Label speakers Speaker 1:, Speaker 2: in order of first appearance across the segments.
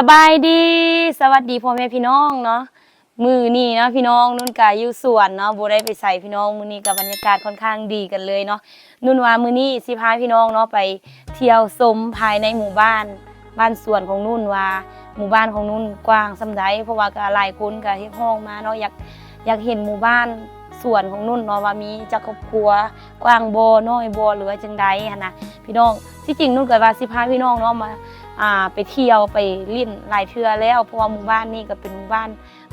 Speaker 1: สบายดี สวัสดีพ่อแม่พี่น้องเนาะมือนี่เนาะพี่น้องนุ่นกาอยู่สวนเนาะบ่ได้ไปใส่พี่น้องมือนี้กับบรรยากาศค่อนข้างดีกันเลยเนาะนุ่นว่ามือนี้สิพาพี่น้องเนาะไปเที่ยวชมภายในหมู่บ้าน บ้านสวนของนุ่นว่า หมู่บ้านของนุ่นกว้างสำใดเพราะว่าก็หลายคนก็เฮ็ดห้องมาเนาะอยากอยากเห็นหมู่บ้านสวนของนุ่นเนาะว่ามีจักครอบครัวกว้างบ่น้อยบ่หรือว่าจังใดหันนะพี่น้องที่จริงนุ่นก็ว่าสิพาพี่น้องเนาะมา ไปเที่ยวไปลิ่นหลายเทือแล้ว เพราะว่าหมู่บ้านนี่ก็เป็นหมู่บ้าน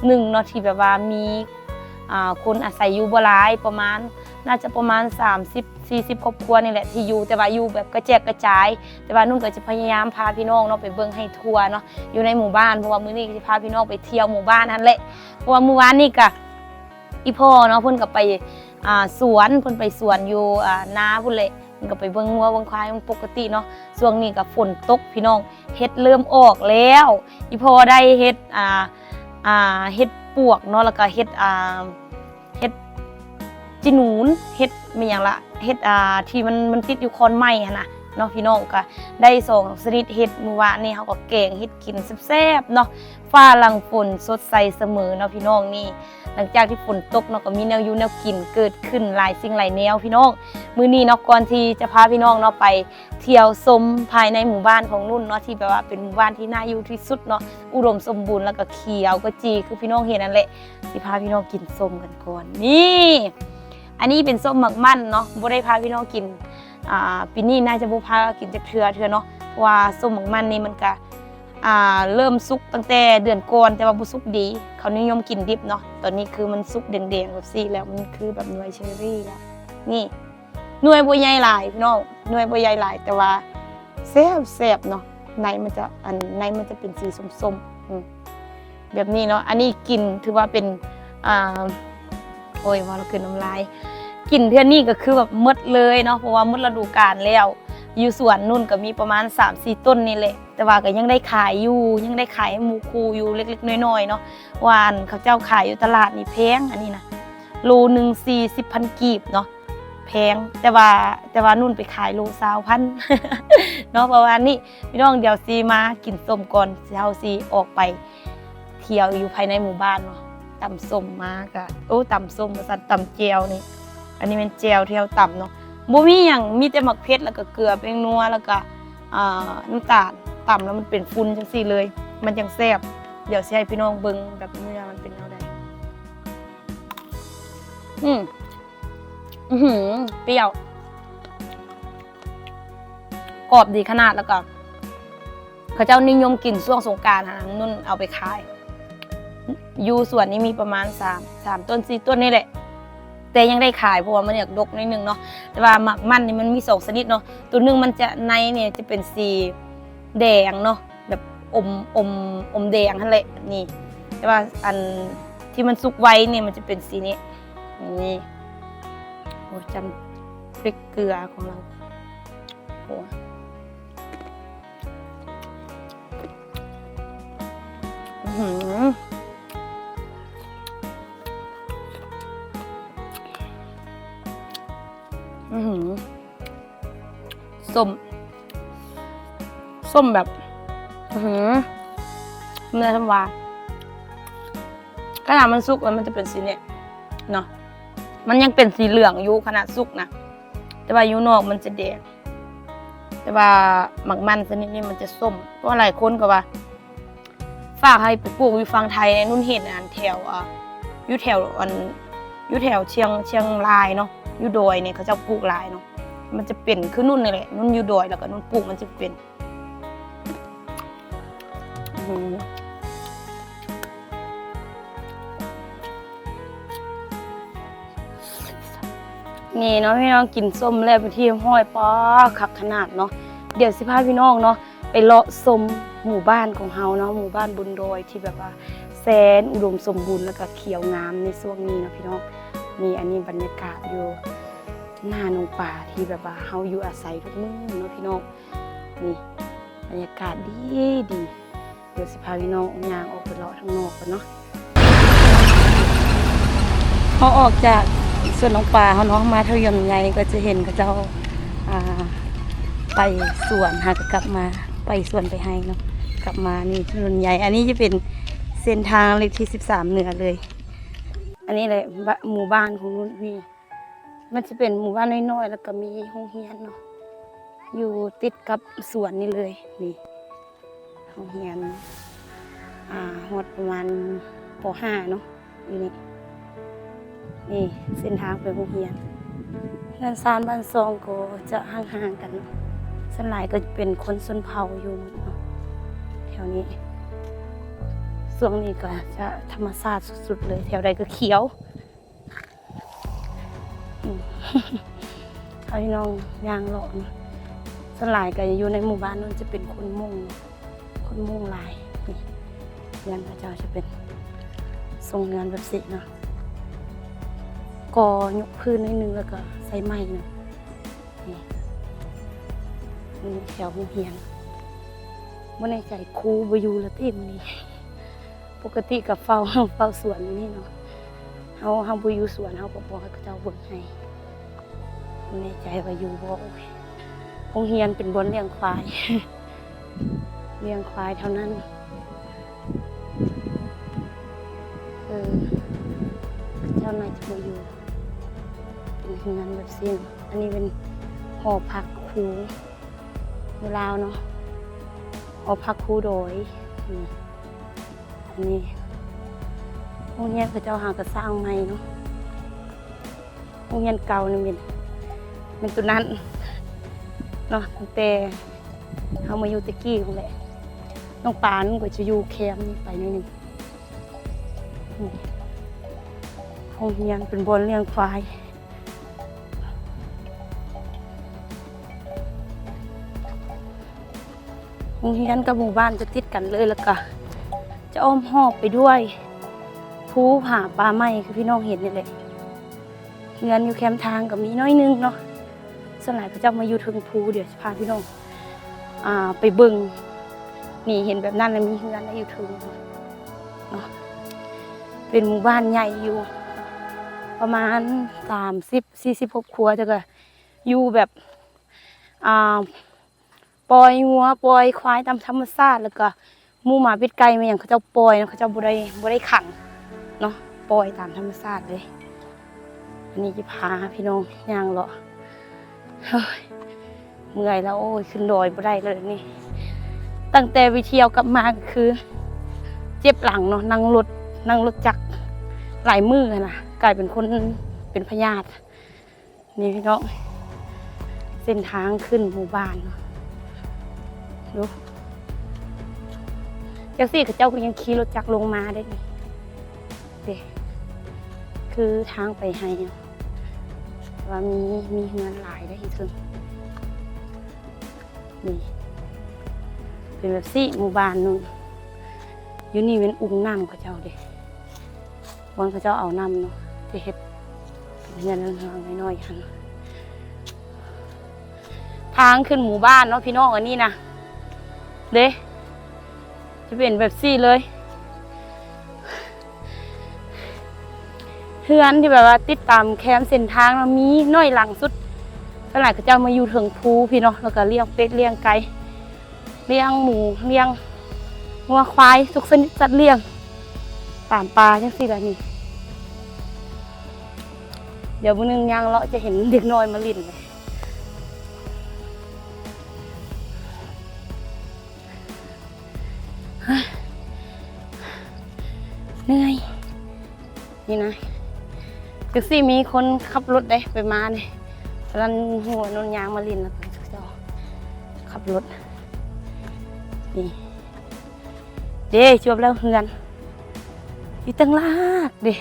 Speaker 1: หนึ่งเนาะที่แบบว่ามีคนอาศัยอยู่บ่หลายประมาณน่าจะประมาณ 30 40ครอบครัวนี่แหละที่อยู่แต่ว่าอยู่แบบกระแจกกระจาย แต่ว่านุ่นก็จะพยายามพาพี่น้องเนาะไปเบิ่งให้ทัวร์เนาะอยู่ในหมู่บ้านเพราะว่ามื้อนี้จะพาพี่น้องไปเที่ยวหมู่บ้านนั่นแหละเพราะว่าเมื่อวานนี่ก็อีพ่อเนาะเพิ่นก็ไปสวนเพิ่นไปสวนอยู่นาพุ่นแหละ ก็ไปเบิ่งงัวเบิ่งควายปกติเนาะช่วงนี้ก็ฝนตกพี่น้องเฮ็ดเริ่มออกแล้วอีพอได้เฮ็ดอ่าอ่าเฮ็ดปวกเนาะแล้วก็เฮ็ดอ่าเฮ็ดจินูนเฮ็ดมีหยังละเฮ็ดอ่าที่มันมันติดอยู่คอนไม้หั่นน่ะเนาะพี่น้องก็ได้สองชนิดเฮ็ดมื้อวานนี่เฮาก็แกงเฮ็ดกินแซ่บๆเนาะฟ้าหลังฝนสดใสเสมอเนาะพี่น้องนี่ หลังจากที่ฝนตกเนาะก็มีแนวยู่แนวกินเกิดขึ้นหลายสิ่งหลายแนวพี่น้อง มื้อนี้เนาะก่อนที่จะพาพี่น้องเนาะไปเที่ยวชมภายในหมู่บ้านของนุ่นเนาะที่แบบว่าเป็นหมู่บ้านที่น่าอยู่ที่สุดเนาะอุดมสมบูรณ์แล้วก็เขียวก็จีคือพี่น้องเห็นนั่นแหละสิพาพี่น้องกินส้มกันก่อนนี่อันนี้เป็นส้มหมักมั่นเนาะบ่ได้พาพี่น้องกินอ่าปีนี้น่าจะบ่พากินจากเทือเทือเนาะว่าส้มหมักมั่นนี่มันก็ เริ่มสุกตั้งแต่เดือนก่อนแต่ว่าบ่สุกดี เขานิยมกินดิบเนาะตอนนี้คือมันสุกแดงๆแบบซี่แล้วมันคือแบบหน่วยเชอรี่แล้วนี่หน่วยบัวใหญ่หลายพี่น้องหน่วยบัวใหญ่หลาย แต่ว่าแซ่บแซ่บเนาะในมันจะอันในมันจะเป็นสีส้มๆมแบบนี้เนาะอันนี้กินถือว่าเป็นอ่าโอ้ยว่าเราคืนน้ำลายกินเทื่อนี้ก็คือแบบมดเลยเนาะเพราะว่ามดฤดูกาลแล้ว อยู่สวนนุ่นก็มีประมาณ 3-4 ต้นนี่แหละ แต่ว่าก็ยังได้ขายอยู่ ยังได้ขายหมูคูอยู่เล็กๆน้อยๆเนาะวาอันเขาเจ้าขายอยู่ตลาดนี่แพงอันนี้นะโลหนึ่งสี่สิบพันกีบเนาะแพงแต่ว่าแต่ว่านุ่นไปขายโลสาวพันเนาะประมาณนี้พี่น้องเดี๋ยวซีมากินส้มก่อนสิเฮาซีออกไป เที่ยวอยู่ภายในหมู่บ้านเนาะตำส้มมากะโอ้ตำส้มสัตว์ตำเจียวนี่ อันนี้เป็นเจียวที่เราตำเนาะ บ่มีหยังมีแต่หมักเพชรแล้วก็เกลือแป้งนัวแล้วก็อ่าน้ำตาลต่ำแล้วมันเป็นฟุ้นจังซี่เลย มันจังแซ่บเดี๋ยวสิให้พี่น้องเบิ่งแบบเนื้อมันเป็นแนวใดอืมอือหือเปรี้ยวกรอบดีขนาดแล้วก็เขาเจ้านิยมกินช่วงสงกรารนะนุ่นเอาไปขาย อยูส่วนนี้มีประมาณสามสามต้นสี่ต้นนี่แหละ แต่ยังได้ขายเพราะว่ามันอยากดกนิดนึงเนาะแต่ว่าหมักมันนี่มันมีสองชนิดเนาะตัวหนึงมันจะในเนี่ยจะเป็นสีแดงเนาะแบบอมอมอมแดงนั่นแหละนี่ แต่ว่าอันที่มันสุกไว้เนี่ยมันจะเป็นสีนี้นี่โอ้จำพริกเกลือของเราโอ้อือ ส้ม ส้มแบบหือเนื้อทำวาขนาดมันสุกแล้วมันจะเป็นสีเนี้ยเนาะมันยังเป็นสีเหลืองอยู่ขนาดสุกนะแต่ว่าอยู่นอกมันจะแดงแต่ว่าหมักมันชนิดนี้มันจะส้มเพราะหลายคนก็ว่า ฝากให้ไปปลูกอยู่ฝั่งไทยในนุ่นเห็นอันแถวอะอยู่แถวอันอยู่แถวเชียงเชียงรายเนาะ ยูดอยเนี่ยเขาจะปลูกหลายเนาะมันจะเป็นคือนุ่นนี่แหละนุ่นยูดอยแล้วก็นุ่นปลูกมันจะเป็นอื้อหือนี่เนาะพี่น้องกินส้มแล้วไปที่ห้อยป้อขักขนาดเนาะเดี๋ยวสิพาพี่น้องเนาะไปเลาะชมหมู่บ้านของเฮาเนาะหมู่บ้านบนดอยที่แบบว่าแสนอุดมสมบูรณ์แล้วก็เขียวงามในช่วงนี้เนาะพี่น้อง มีอันนี้บรรยากาศอยู่หน้าหนองป่าที่แบบว่าเฮาอยู่อาศัยทุกมื้อเนาะพี่น้องนี่บรรยากาศดีดีเดี๋ยวสิพาพี่น้องย่างออกไปเลาะข้างนอกกันเนาะเขาออกจากส่วนน้องปลาเขาน้องมาเท่ายังไงก็จะเห็นเขาเจ้าไปสวนหากกลับมาไปสวนไปให้เนาะกลับมานี่ถนนใหญ่ อันนี้จะเป็นเส้นทางเลขที่สิบสามเหนือเลย อันนี้เลยหมู่บ้านของนุ่นนี่มันจะเป็นหมู่บ้านน้อยๆแล้วก็มีโรงเรียนเนาะอยู่ติดกับสวนนี่เลยนี่โรงเรียนอ่าหดประมาณปห้าเนาะอยู่นี่นี่เส้นทางไปโรงเรียนเงินซานบ้านซองก็จะห่างๆกันส่วนหลายก็เป็นคนชนเผ่าอยู่เนาะแถวนี้ ส่วงนี้ก็จะธรรมชาติสุดๆเลยแถวใดก็เขียวอืมเอาพี่น้องยางเลาะเนาะส่วนหลายก็อยู่ในหมู่บ้านนั้นจะเป็นคนมุ่งคนมุ่งลายนี่เรือนพระเจ้าจะเป็นทรงเรือนแบบสิเนาะก่อยกพื้นนิดนึงแล้วก็ใส่ไม้เนาะนี่แถวโรงเรียนมื่ในใจครูบอยู่ละที่มันนี้ ปกติกับเฝ้าเฝ้าสวนนี่เนาะเฮาเฮาบ่อยู่สวนเฮาก็บอกให้เจ้าเบิ่งให้มื่ในใจว่าอยู่บ่โอ้ยโรงเรียนเป็นบนเลี้ยงควายเลี้ยงควายเท่านั้นเออเจ้านายจะบ่อยู่เป็นเฮือนแบบเสียงอันนี้เป็นหอพักครูอยู่ลาวเนาะเอพักครูโดยนี่ อันนี้โรงเรียนพระเจ้าหากระสร้างใหม่เนาะโรงเรียนเก่านี่เป็นเป็นตัวนั้นเนาะตั้งแต่เขามาอยู่ตะกี้นั่นแหละน้องปานก็จะอยู่แคมป์ไปนิดนึงนี่โรงเรียนเป็นบนเลี้ยงควายโรงเรียนกับหมู่บ้านจะติดกันเลยแล้วก็ จะอ้อมหอบไปด้วยภูผาปลาไม้คือพี่น้องเห็นนี่แหละเงินอยู่แคมป์ทางกับมีน้อยนึงเนาะส่วนหลายก็จะมาอยู่ถึงภูเดี๋ยวจะพาพี่น้องอ่าไปเบิ่งนี่เห็นแบบนั้นแล้วมีเงินแล้วอยู่ถึงเนาะเป็นหมู่บ้านใหญ่อยู่ ประมาณสามสิบสี่สิบหกครัวจะก็อยู่แบบอ่าปล่อยงัวปล่อยควายตามธรรมชาติแล้วก็ มูหมาเป็ดไก่มาอย่างเขาเจ้าปล่อยเนาะเขาเจ้าบ่ได้บ่ได้ขังเนาะปล่อยตามธรรมชาติเลยอันนี้จะพาพี่น้องย่างเลาะเมื่อยแล้วโอ้ยขึ้นดอยบ่ได้เลยนี่ ตั้งแต่ไปเที่ยวกลับมาก็คือ เจ็บหลังเนาะนั่งรถนั่งรถจักรหลายมือนะกลายเป็นคนเป็นพยาธินี่พี่น้องเส้นทางขึ้นหมู่บ้านเนาะดู จักซี่กับเจ้าก็ยังขี่รถจักรลงมาได้นี่เด็คือทางไปให้ว่ามีมีเงินหลายได้อีกถึงนี่เป็นแบบซี่หมู่บ้านนู่นอยู่นี่เป็นอุ้งน้ำเขาเจ้าเด็วันเขาเจ้าเอาน้ำเนาะจะเฮ็ดเป็นเงินเรื่องน้อยๆหันทางขึ้นหมู่บ้านเนาะพี่น้องอันนี้นะเด้ จะเป็นแบบซี่เลยเฮือนที่แบบว่าติดตามแคมป์เส้นทางเรามีน้อยหลังสุดเท่าไหร่ก็จะมาอยู่ถึงภูพี่เนาะแล้วก็เลี้ยงเป็ดเลี้ยงไก่เลี้ยงหมูเลี้ยงงัวควายทุกชนิดสัตว์เลี้ยงตามปลาจังสี่ละนี่เดี๋ยวมื้อนึงย่างเลาะจะเห็นเด็กน้อยมาลิ่นเลย เหนื่อย นี่นะจักซี่มีคนขับรถได้ไปมาเนี่ยรันหัวนนยางมาลินแล้วก็เจ้าขับรถ นี่เด้จบแล้วเฮือนอยู่ตั้งลากเด้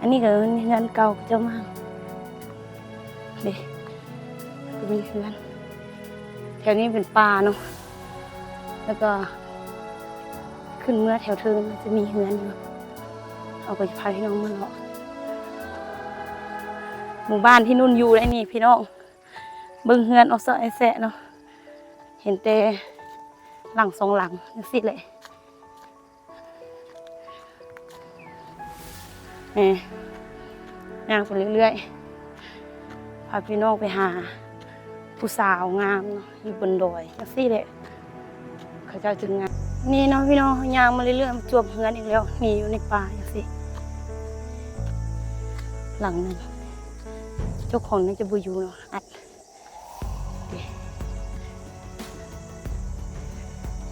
Speaker 1: อันนี้ก็เฮือนเก่าเจ้ามากเด้ก็มีเฮือนแถวนี้เป็นป่าเนาะแล้วก็ ขึ้นเมื่อแถวเทิงจะมีเฮือนอยู่เอาไปพาพี่น้องมาเลาะหมู่บ้านที่นุ่นอยู่ได้นี่พี่น้องเบิ่งเฮือนออกซะไอแสะเนาะเห็นแต่หลังสองหลังจังสิเลยแหมย่างไปเรื่อยๆพาพี่น้องไปหา ผู้สาวงามเนาะอยู่บนดอยจังสิเลยเขาเจ้าจึงงาน นี่เนาะพี่น้องยางมาเรื่อยๆจวบเฮือนอีกแล้วมีอยู่ในป่าอย่างสิหลังหนึงเจ้าของน่าจะบูอยู่เนาะอัด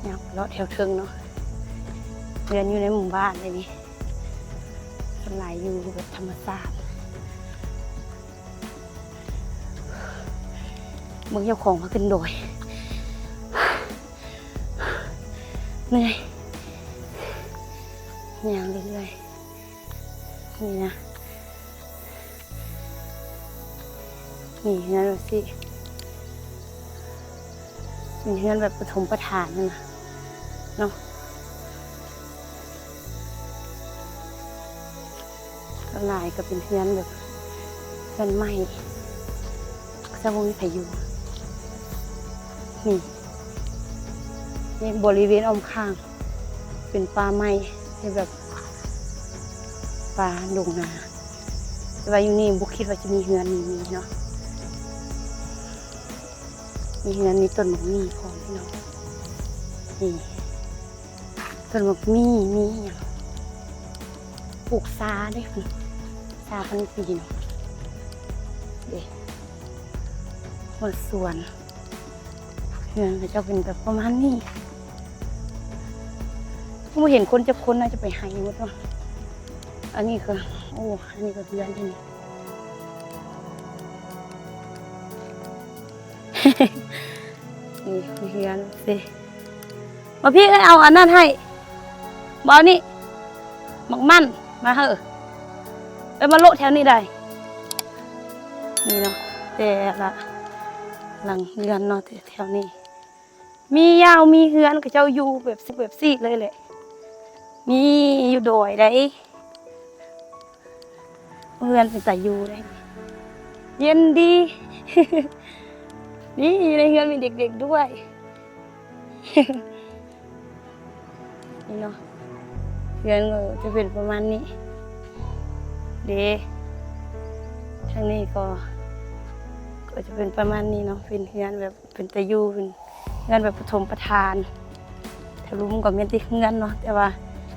Speaker 1: ยางเลาะแถวเทิงเนาะเรือนอยู่ในหมู่บ้านเลยนี่มันหลายอยู่แบบธรรมชาติมึงเจ้าของเขาขึ้นโดย เหนื่อยย่างเรื่อยๆนี่นะ นี่งั้นดูสิเป็นเฮือนแบบปฐมประธานนะเนาะก็ลายก็เป็นเฮือนแบบเฮือนใหม่สมุนไพรอยู่นี่ นี่บริเวณอ้อมข้าง เป็นป่าไม้ที่แบบป่าดงนาแต่ว่าอยู่นี่บุคิดว่าจะมีเฮือนมีเนาะมีเฮือนมีต้นหมกมีพร้อมพี่น้องนี่ต้นหมกมีมีอย่างปลูกซาได้คุณซาพันปีเนาะเด็หมดสวน เฮือจะเป็นแบบประมาณนี้ไม่เห็นคนจะคนน่าจะไปหายหมดวะอันนี้คือโอ้อันนี้ก็เพื่อนที่นี่นี่เพื่อนสิมาพี่ก็เอาอันนั้นให้บอนี่หมักมั่นมาเหอะเอ้มาโละแถวนี้ได้ นี่เนาะแต่ละหลังเรือนเนาะแถวนี้ มียาวมีเฮือนกับเจ้าอยู่แบบสิแบบซีเลยแหละ มีอยู่โดยได้เฮือนเป็นแต่อยู่ได้ เย็นดี นี่ในเฮือนมีเด็กๆด้วยนี่เนาะเฮือนก็จะเป็นประมาณนี้ เดทางนี้ก็ ก็จะเป็นประมาณนี้เนาะเป็นเฮือนแบบเป็นตะยูเป็น เฮือนแบบปฐมประธานถ้ารู้มันก็เมียนที่เฮือนเนาะแต่ว่า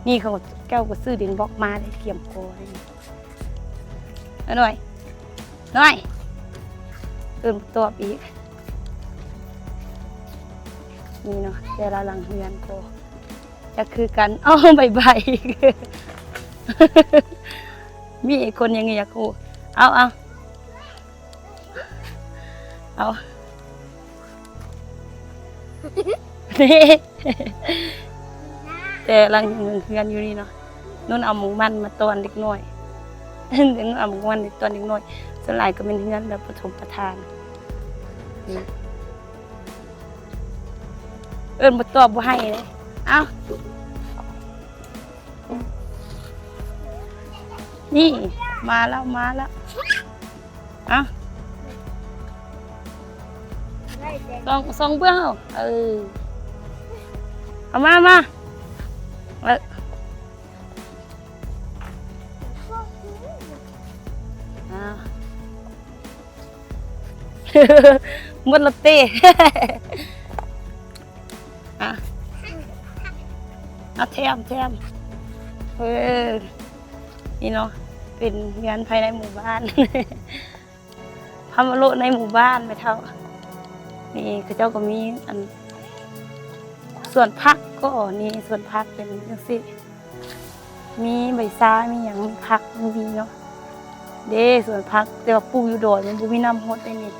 Speaker 1: นี่เขาแก้วก็ซื้อดินบล็อกมาได้เขียมโกอะไรนี่เอาหน่อยหน่อยตื่นตัวอีกนี่เนาะแต่ละหลังเฮือนโกจะคือกันเอ้าใบใบมีคนยังไงอยากกูเอาเอาเอา นี่แต่ลังเลื่อนอยู่นี่เนาะนุ่นเอาหมูมันมาตอนเด็กน้อยนุ่นเอาหมูมันตอนเด็กน้อยส่วนหลายก็เป็นเพื่อนแบบปฐมประทานนี่เอิ้นบ่ตอบบ่ให้เลยเอานี่มาแล้วมาแล้วเอา สองสองเบื้องเอาเออเอามามาเออมดละเต้อะเอาแถมแถมเออนี่เนาะเป็นงานภายในหมู่บ้านพามาโลในหมู่บ้านไปเท่า นี่คือเจ้าก็มีอันส่วนพักก็นี่ส่วนพักเป็นจังสิมีใบซ้ามีอย่างมีพักมีเนาะเด้ส่วนพักแต่ว่าปลูกอยู่ดอยมันบ่มีน้ำฮดได้นี่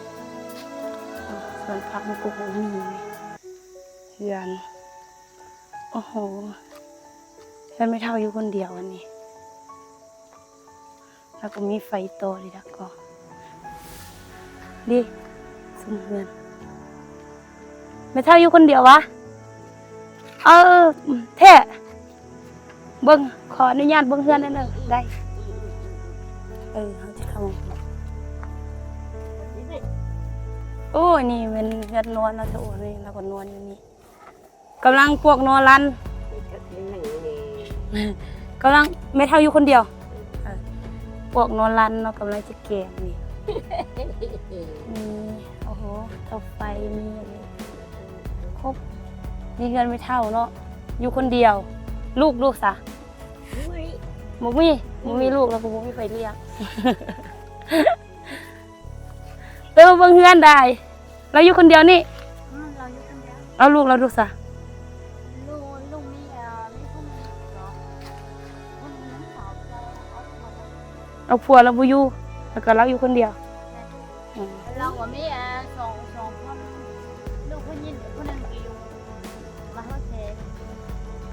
Speaker 1: ส่วนพักมันปลูกมีเฮือนโอ้โหเฮือนไม่เท่าอยู่คนเดียวอันนี้ แล้วก็มีไฟโตเลยดักก็ดิสมเฮือน ไม่เท่าอยู่คนเดียววะ เออแท้เบิ้งขออนุญาตเบิ้งเฮือนนั่นเด้อได้ เออเขาจะเข้ามาโอ้ยนี่เป็นเฮือนนวลนะเจ้าโอ้นี่แล้วก็นวลอยู่นี่กำลังพวกนวลรันกำลังไม่เท่าอยู่คนเดียวเออพวกนวลรันเนาะกำลังจะแกงนี่มีโอ้โหเตาไฟมีอะไรครบ มีเงินไม่เท่าเนาะอยู่คนเดียว ลูกลูกซะ
Speaker 2: อุ้ย
Speaker 1: บ่มีบ่มีลูกแล้วก็บ่มีไฟเลี้ยงเออเบิ่งเฮือนได้เราอยู่คนเดียวนี่
Speaker 2: อืมเราอยู่คนเดียว
Speaker 1: เอาลูกเราดูซะ
Speaker 2: ลูกลูกมีเอ่อมีคนเหรอคนน้ำสาวเราเอามา
Speaker 1: เอาผัวเราบ่อยู่แล้วก็เราอยู่คนเดียวอืม
Speaker 2: เราว่ามีเอ่อ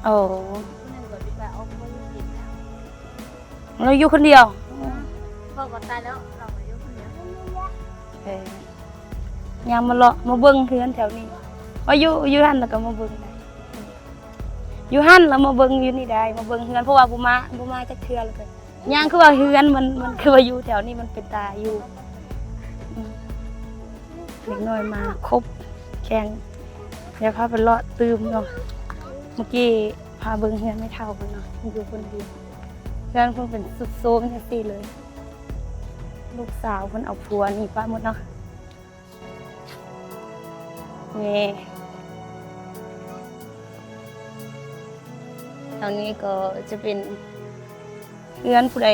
Speaker 1: โอ้
Speaker 2: คนหนึงก็ดีกว่าเอาคนอยู่กินแล้ว
Speaker 1: เราอยู่คนเดียว
Speaker 2: พ่อก็ตายแล้วเราก็อยู่คนเดียว
Speaker 1: เออยามมาเลาะมาเบิ่งเฮือนแถวนี้ว่าอยู่อยู่หั่นแล้วก็มาเบิ่งได้อยู่หั่นแล้วมาเบิ่งอยู่นี่ได้มาเบิ่งเฮือนเพราะว่าบ่มาบ่มาจักเทื่อเลย ย่างคือว่าเฮือนมันมันคือว่าอยู่แถวนี้มันเป็นตาอยู่อืมเด็กน้อยมาครบแข่งเดี๋ยวพาไปเลาะตืมเนาะ เมื่อกี้พาเบิ่งเฮือนไม่เท่ากันเนาะมันอยู่คนเดียวเฮือนเพิ่นเป็นสุดโซมแท้ซี่เลย ลูกสาวเพิ่นเอาผัวหนี่ป้าหมดเนาะนี่ตอนนี้ก็จะเป็นเงินผู้ใด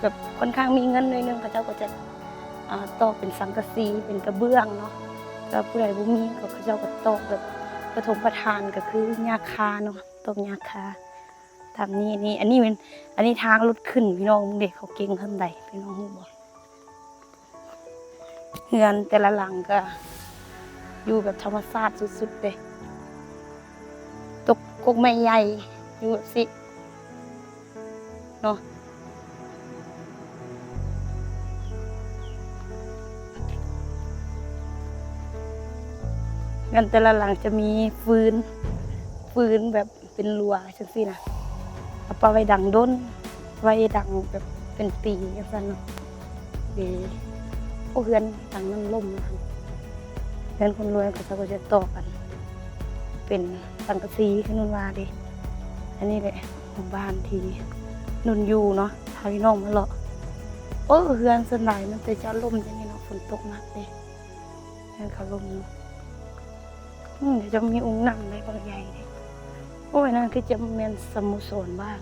Speaker 1: แบบค่อนข้างมีเงินหน่อยนึงเขาเจ้าก็จะตอกเป็นสังกะสีเป็นกระเบื้องเนาะแล้วผู้ใดบ่มีก็เขาเจ้าก็ตอกแบบ ปฐมประทานก็คือหญ้าคาเนาะตอกหญ้าคาตามนี้นี่อันนี้เป็นอันนี้ทางรถขึ้นพี่น้องเด็กเขาเก่งขั้นใดพี่น้องฮู้บ่เงินแต่ละหลังก็ อยู่แบบธรรมชาติสุดๆเลยตกกกไม้ใหญ่อยู่แบบสิเนาะ กันแต่ละหลังจะมีฟืน ฟืนแบบเป็นรัวจังซี่นะเอาไปไว้ดังด้น ไว้ดังแบบเป็นปีจังซั่นเนาะเดีโอ้เฮือนดังนั้นล่มนะเฮือนคนรวยก็จะก็จะต่อกัน เป็นสังกะสีขึ้นนนว่าเดิอันนี้แหละหมู่บ้านที่นนอยู่เนาะพาพี่น้องมาเลาะโอ้เฮือนสนใหญ่มันจะจะล่มอย่างนี้เนาะฝนตกมากเลยเฮือนเขาล่มเนาะ เดี๋ยวจะมีองค์นั่งในบางใหญ่เลยโอ้ยนั่นคือจะเมนสมุโซนบ้าง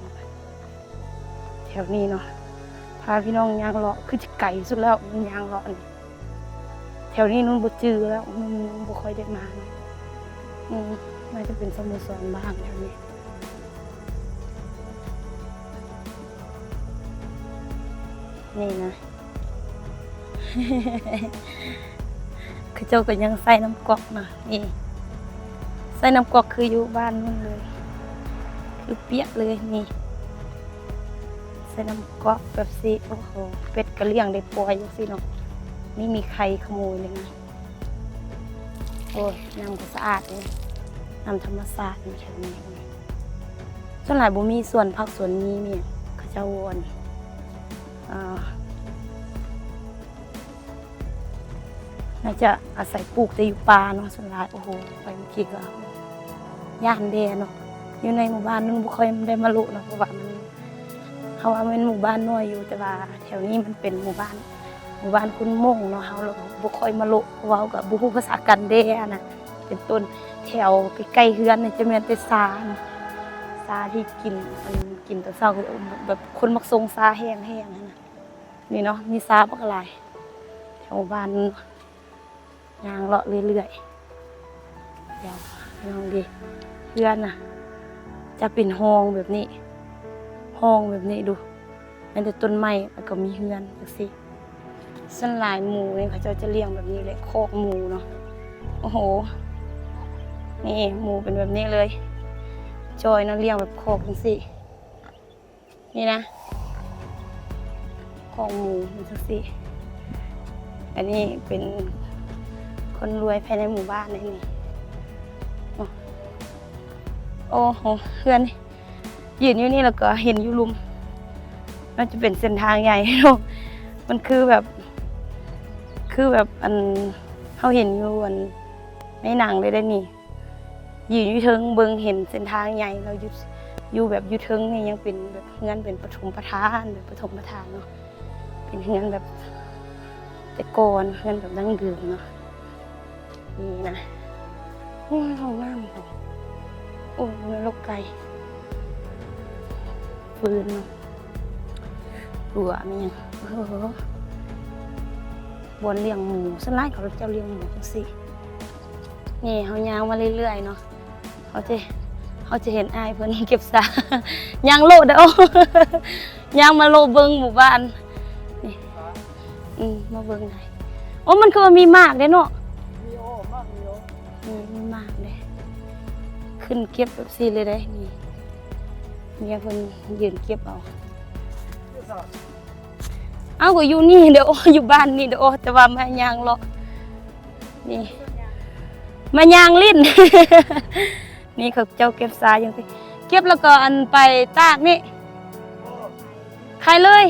Speaker 1: แถวนี้เนาะพาพี่น้องยางเลาะคือจะไก่สุดแล้วมันยางเลาะนี่แถวนี้นุ่นบ่จือแล้วนุ่นบ่ค่อยได้มาอืมน่าจะเป็นสมุโซนบ้างแถวนี้นี่นะคือเจ้าก็ยังใส่น้ำกอกนะนี่ ใส่น้ำกอกคืออยู่บ้านนู่นเลย คือเปียกเลยนี่ ใส่น้ำกอกแบบสิโอ้โหเป็ดกระเลี้ยงได้ปล่อยย่างสิเนาะไม่มีใครขโมยเลยนะโอ้ยน้ำก็สะอาดเลยน้ำธรรมชาติมีแค่นี้ส่วนหลายบ่มีส่วนพักส่วนนี้มียเขาเจ้าวนอ่น่าจะอาศัยปลูกแต่อยู่ป่าเนาะส่วนหลายโอ้โห ไปเมื่อกี้ก็ ย่านเดเนาะอยู่ในหมู่บ้านนึงบ่ค่อยได้มาลุเนาะเพราะว่ามันเขาว่ามันหมู่บ้านน้อยอยู่แต่ว่าแถวนี้มันเป็นหมู่บ้าน หมู่บ้านคุณม่งเนาะเฮาเราบ่ค่อยมาลุเพราะว่าก็บ่ฮู้ภาษากันเดนะเป็นต้นแถวใกล้ๆเฮือนนี่จะมีแต่ซานซาที่กินมันกินตอนเช้าแบบคนมักทรงซาแห้งๆนั่นน่ะนี่เนาะมีซาบักหลายแถวบ้านยางเลาะเรื่อยๆเดี๋ยว ลองดิเพื่อนน่ะจะเป็นห้องแบบนี้ ห้องแบบนี้ดูมันจะต้นไม้แล้วก็มีเฮือนจังสิส่วนหลายหมูนี่เขาเจ้าจะเลี้ยงแบบนี้เลยโคกหมูเนาะโอ้โหนี่หมูเป็นแบบนี้เลย จอยนาะเลี้ยงแบบโคกจังสินี่นะโคกหมูมันจังสิอันนี้เป็นคนรวยภายในหมู่บ้านนี่ โอ้โหเพื่อนยืนอยู่นี่แล้วก็เห็นอยู่ลุมมันจะเป็นเส้นทางใหญ่เนาะมันคือแบบ คือแบบอันเขาเห็นอยู่อันในหนังเลยได้นี่ยืนอยู่เทิงเบิงเห็นเส้นทางใหญ่เราอยู่อยู่แบบอยู่เทิงนี่ยังเป็นแบบเงินเป็นปฐมประธานแบบปฐมประธานเนาะเป็นเงินแบบแต่ก่อนเงินแบบดั้งเดิมเนาะนี่นะโอ้ยห้องน้ำของ โอ้ยลกไก่ปืนหัวมันยังเออบนเลี้ยงหมูสไลด์เขาเจ้าเลี้ยงหมูจังสินี่เขายางมาเรื่อยๆเนาะเขาจะเขาจะเห็นอายเพิ่นเก็บสายางโลดเด้อยางมาโลเบิงหมู่บ้านนี่อืมมาเบิงหนโอ้มันคือมีมากเด้เนาะ ขึ้นเก็บแบบซีเลยได้นี่เมียเพิ่นยืนเก็บเอา เอาก็อยู่นี่เดี๋ยวอยู่บ้านนี่เดี๋ยวแต่ว่ามายางเลาะนี่มายางลิ้น นี่เขาเจ้าเก็บสายอย่างที่เก็บแล้วก็อันไปตากนี่
Speaker 3: โอ้
Speaker 1: ขายเลย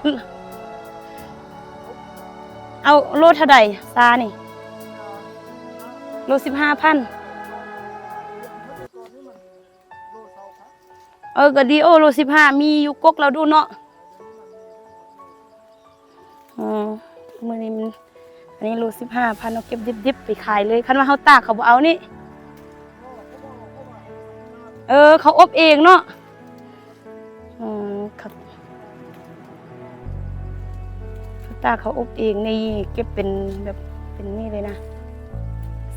Speaker 3: เออ เที่ยวมันไปไป
Speaker 1: ขายเอาโลเท่าใดซานี่โลสิบห้าพัน
Speaker 3: เอ
Speaker 1: อก็ดีโอโลสิบห้ามีอยู่กกเราดูเนาะอืมมือนี้มันอันนี้โลสิบห้าพันเอาเก็บดิบๆไปขายเลยคันว่าเขาตากเขาบอเอานี่ เออ เขาอบเองเนาะ ตาเขาอบเองนี่เก็บเป็นแบบเป็นนี่เลยนะ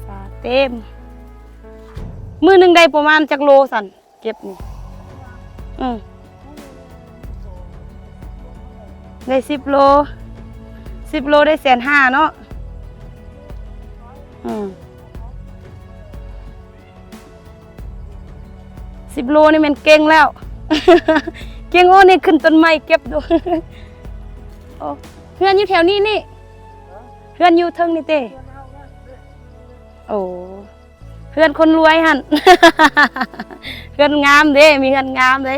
Speaker 1: สาเต็ม มือหนึ่งได้ประมาณจักโลสันเก็บนี่อืมได้สิบโลสิบโลได้แสนห้าเนาะอืมสิบโลนี่มันเก่งแล้ว เก่งโอ้นี่ขึ้นต้นไม้เก็บดูโอ้ พื่อนอยู่แถวนี้นี่เพื่อนอยู่เทิงนี่เต้โอ้เพื่อนคนรวยหันเพื่อนงามเด้มีเพื่อนงามเด้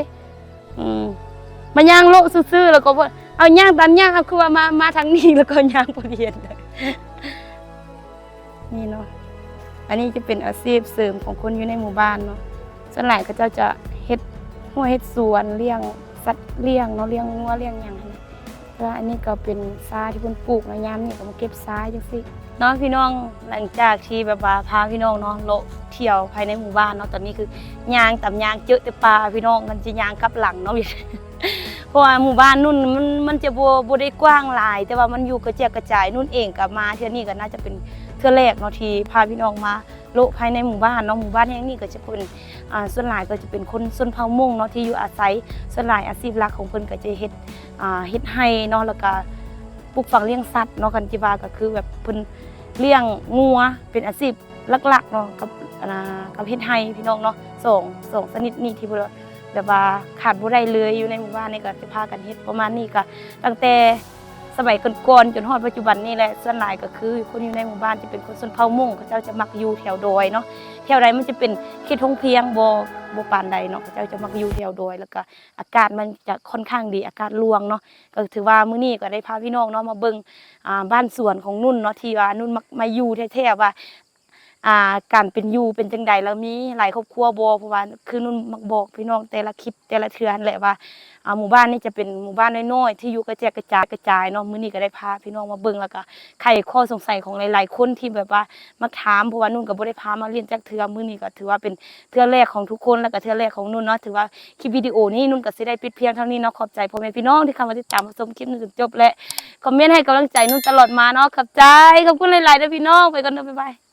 Speaker 1: อืมมาย่างโลซื่อๆแล้วก็บ่เอาย่างตันย่างครับคือว่ามามาทางนี้แล้วก็ย่างบ่เรียนเลยนี่เนาะอันนี้จะเป็นอาชีพเสริมของคนอยู่ในหมู่บ้านเนาะส่วนหลายก็เจ้าจะเฮ็ดหัวเฮ็ดสวนเลี้ยงสัตว์เลี้ยงเนาะเลี้ยงงัวเลี้ยงหยังหั้ นะแล้วอันนี้ก็เป็นซาที่เพิ่นปลูกในยามนี่ก็มาเก็บซาจังซี่เนาะพี่น้องหลังจากที่แบบว่าพาพี่น้องเนาะโลาะเที่ยวภายในหมู่บ้านเนาะตอนนี้คือยางตำยางเจอแต่ปลาพี่น้องมันจะยางกลับหลังเนาะเพราะว่าหมู่บ้านนู่นมันมันจะบ่บ่ได้กว้างหลาย แต่ว่ามันอยู่กระเจียกระจายนู่นเองกับมาเที่ยวนี้ก็น่าจะเป็นเทื่อแรกเนาะที่พาพี่น้องมาโลาะภายในหมู่บ้านเนาะหมู่บ้านแห่งนี้ก็จะเป็น ส่วนหลายก็จะเป็นคนชนเผ่ามงเนาะที่อยู่อาศัยส่วนหลายอาชีพหลักของเพิ่นก็จะเฮ็ดอ่าเฮ็ดไร่เนาะแล้วก็ปลูกฝังเลี้ยงสัตว์เนาะกันจิว่าก็คือแบบเพิ่นเลี้ยงงัวเป็นอาชีพหลักๆเนาะกับอ่ากับเฮ็ดไห้พี่น้องเนาะสองสองชนิดนี้ที่บ่แบบว่าขาดบ่ได้เลยอยู่ในหมู่บ้านนี่ก็จะพากันเฮ็ดประมาณนี้ก็ตั้งแต่สมัยก่อนๆจนฮอดปัจจุบันนี่แหละส่วนหลายก็คือคนอยู่ในหมู่บ้านจะเป็นคนชนเผ่ามงเขาเจ้าจะมักอยู่แถวดอยเนาะ แถวใดมันจะเป็นเขตทงเพียงบ่บ่ปานใดเนาะเจ้าจะมักอยู่แถวโดย แล้วก็อากาศมันจะค่อนข้างดีอากาศรวงเนาะก็ถือว่ามื้อนี้ก็ได้พาพี่น้องเนาะมาเบิ่งอ่าบ้านสวนของนุ่นเนาะที่ว่านุ่นมักมาอยู่แท้ๆว่า อ่าการเป็นอยู่เป็นจังใดแล้วมีหลายครอบครัวบ่เพราะว่าคือนุ่นมักบอกพี่น้องแต่ละคลิปแต่ละเทือนแหละว่าอ่าหมู่บ้านนี่จะเป็นหมู่บ้านน้อยๆที่อยู่กระจายกระจายกระจายเนาะมื้อนี้ก็ได้พาพี่น้องมาเบิ่งแล้วก็ไขข้อสงสัยของหลายๆคนที่แบบว่ามาถามเพราะว่านุ่นก็บ่ได้พามาเรียนจักเทือมื้อนี้ก็ถือว่าเป็นเทือแรกของทุกคนแล้วก็เทือแรกของนุ่นเนาะถือว่าคลิปวิดีโอนี้นุ่นก็สิได้ปิดเพียงเท่านี้เนาะขอบใจพ่อแม่พี่น้องที่เข้ามาติดตามชมคลิปจนจบและคอมเมนต์ให้กำลังใจนุ่นตลอดมาเนาะขอบใจขอบคุณหลายๆนะพี่น้องไปกันเถอะบ๊ายบาย